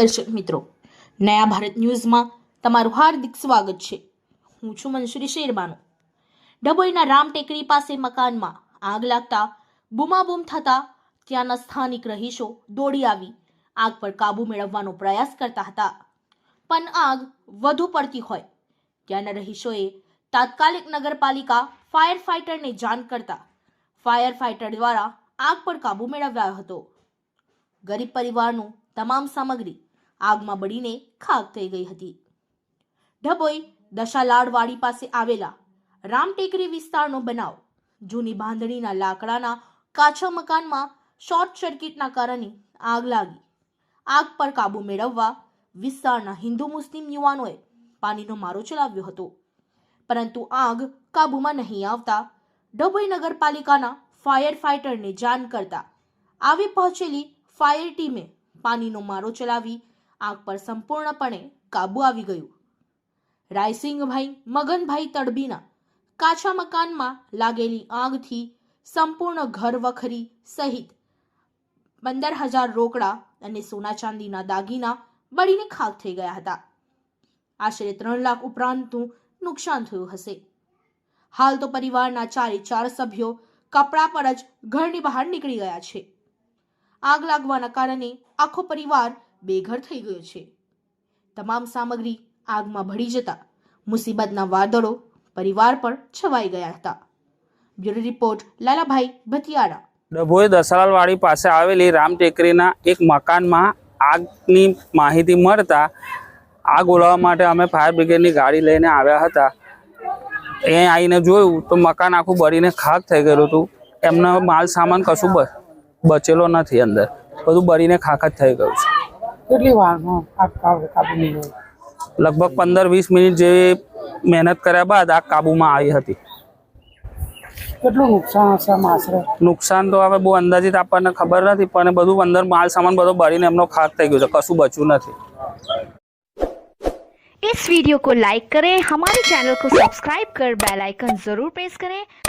દર્શક મિત્રો, નયા ભારત ન્યૂઝમાં તમારું હાર્દિક સ્વાગત છે. હું છું મનસુરી શેરબાનો. ડભોઈના રામ ટેકરી પાસે મકાનમાં આગ લાગતા, બૂમાબૂમ થતા ત્યાંના સ્થાનિક રહીશો દોડી આવી, આગ પર કાબૂ મેળવવાનો પ્રયાસ કરતા હતા. પણ આગ વધુ પડતી હોય. ત્યાંના રહીશોએ તાત્કાલિક નગરપાલિકા ફાયર ફાઇટરને જાણ કરતા ફાયર ફાઇટર દ્વારા આગ પર કાબૂ મેળવ્યો હતો. ગરીબ પરિવારનું તમામ સામગ્રી આગમાં બળીને ખાક થઈ ગઈ હતી. ડભોઈ દશાલાડવાડી પાસે આવેલા રામટેકરી વિસ્તારનો બનાવ જૂની બાંધણીના લાકડાના કાચા મકાનમાં શોર્ટ સર્કિટના કારણે આગ લાગી. આગ પર કાબુ મેળવવા વિસ્તારના હિન્દુ મુસ્લિમ યુવાનોએ પાણીનો મારો ચલાવ્યો હતો. પરંતુ આગ કાબૂમાં નહીં આવતા ડભોઈ નગરપાલિકાના ફાયર ફાઇટરને જાણ કરતા આવી પહોંચેલી ફાયર ટીમે પાણીનો મારો ચલાવી આગ પર સંપૂર્ણપણે કાબૂ આવી ગયું. રાયસિંગભાઈ મગનભાઈ તડબીના કાચા મકાનમાં લાગેલી આગથી સંપૂર્ણ ઘર વખરી સહિત પંદર હજાર રોકડા અને સોના ચાંદીના દાગીના બળીને ખાક થઈ ગયા હતા. આશરે ત્રણ લાખ ઉપરાંતનું નુકસાન થયું હશે. હાલ તો પરિવારના ચારે ચાર સભ્યો કપડા પર જ ઘરની બહાર નીકળી ગયા છે. આગ લાગવાના કારણે આખો પરિવાર બેઘર થઈ ગયો છે. તમામ સામગ્રી આગમાં ભળી જતા મુસીબતના વાદળો પરિવાર પર છવાઈ ગયા હતા. બ્યુરો રિપોર્ટ, લાલાભાઈ ભતિયારા ડભોઈ દસાલાલવાડી પાસે આવેલી રામ ટેકરીના એક મકાનમાં આગની માહિતી મળતા આગ ઓલવવા માટે અમે ફાયર બ્રિગેડની ગાડી લઈને આવ્યા હતા. એ આવીને જોયું તો મકાન આખું બળીને ખાક થઈ ગયેલું હતું. એમનો માલ સામાન કશું બચેલો નથી અંદર. બધું બળીને ખાક જ થઈ ગયું છે. કેટલી વારમાં આગ કાબુ કાબુ મેળવ્યો લગભગ પંદર વીસ મિનિટ જેવી મહેનત કર્યા બાદ આગ કાબૂમાં આવી હતી કેટલું નુકસાન હશે આમ આશરે નુકસાન તો હવે બહુ અંદાજિત આપણને ખબર નથી પણ બધું અંદર માલ સામાન બધો બળીને એમનો ખાક થઈ ગયું છે કશું બચ્યું નથી इस वीडियो को लाइक करें हमारे चैनल को सब्सक्राइब कर बेल आइकन जरूर प्रेस करें